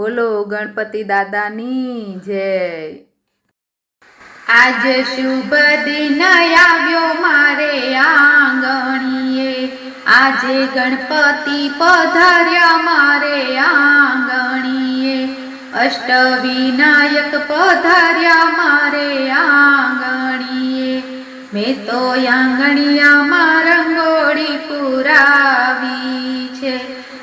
બોલો ગણપતિ દાદાની જય. આજ શુભ દિન આવ્યો મારે આંગણીએ. આજે ગણપતિ પધાર્યા મારે આંગણીએ. અષ્ટવિનાયક પધાર્યા મારે આંગણીએ. મેં તો આંગણિયામાં રંગોળી પુરાવી.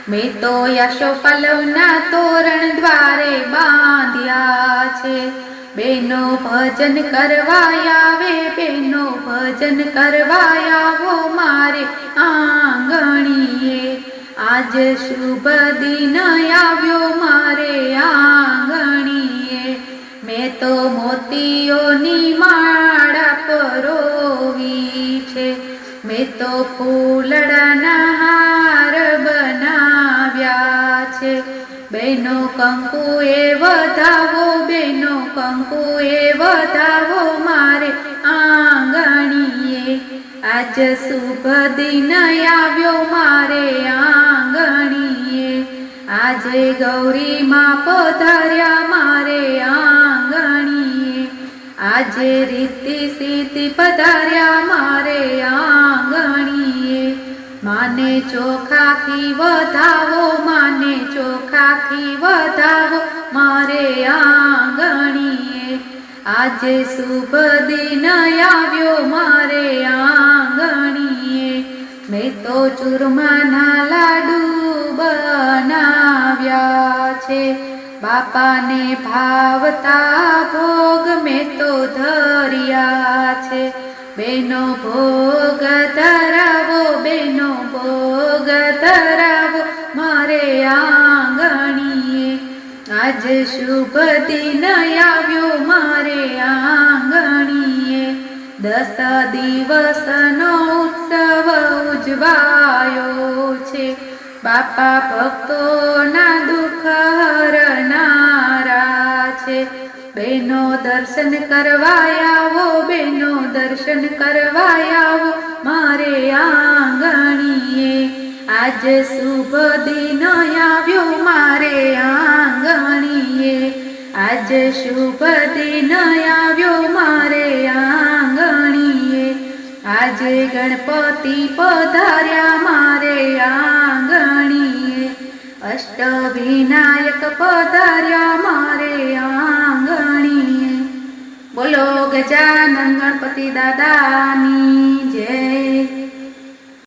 મેં તો યશોપલવના તોરણ દ્વારે બાંધ્યા છે. બેનો ભજન કરવા આવે, બેનો ભજન કરવા આવો મારે આંગણીએ. આજ શુભ દિન આવ્યો મારે આંગણીએ. મેં તો મોતીઓની માળા પરોવી છે. મેં તો ફૂલડાના બેનો કંકુ એ વધાવો, બેનો કંકુ એ વધાવો, મારે આંગણીએ. આજ શુભ દિન આવ્યો, મારે આંગણીએ. આજે ગૌરીમાં પધાર્યા, મારે આંગણીએ. આજે રીતિ સીતિ પધાર્યા, મારે આંગણીએ. માને ચોખાથી વધાવો ચોખાથી વધાવો મારે આંગણીએ. આજે શુભ દિન આવ્યો મારે આંગણીએ. મેં તો ચૂરમાના લાડુ બનાવ્યા છે. બાપાને ભાવતા ભોગ મેં તો ધર્યા છે. બેનો ભોગ ધરાવો, બેનો ભોગ ધરાવો. આજ શુભ દિન આવ્યો મારે આંગણીએ. દસ દિવસનો ઉત્સવ ઉજવાયો છે. બાપા ભક્તોના દુઃખ હરનારા છે. બેનો દર્શન કરવા બેનો દર્શન કરવા આવો મારે આંગણીએ. આજ શુભ દિન આજ શુભ દિન આવ્યો મારે આંગણીએ. આજે ગણપતિ પધાર્યા મારે આંગણીએ. અષ્ટવિનાયક પધાર્યા મારે આંગણીએ. બોલો ગજાનંદ ગણપતિ દાદાની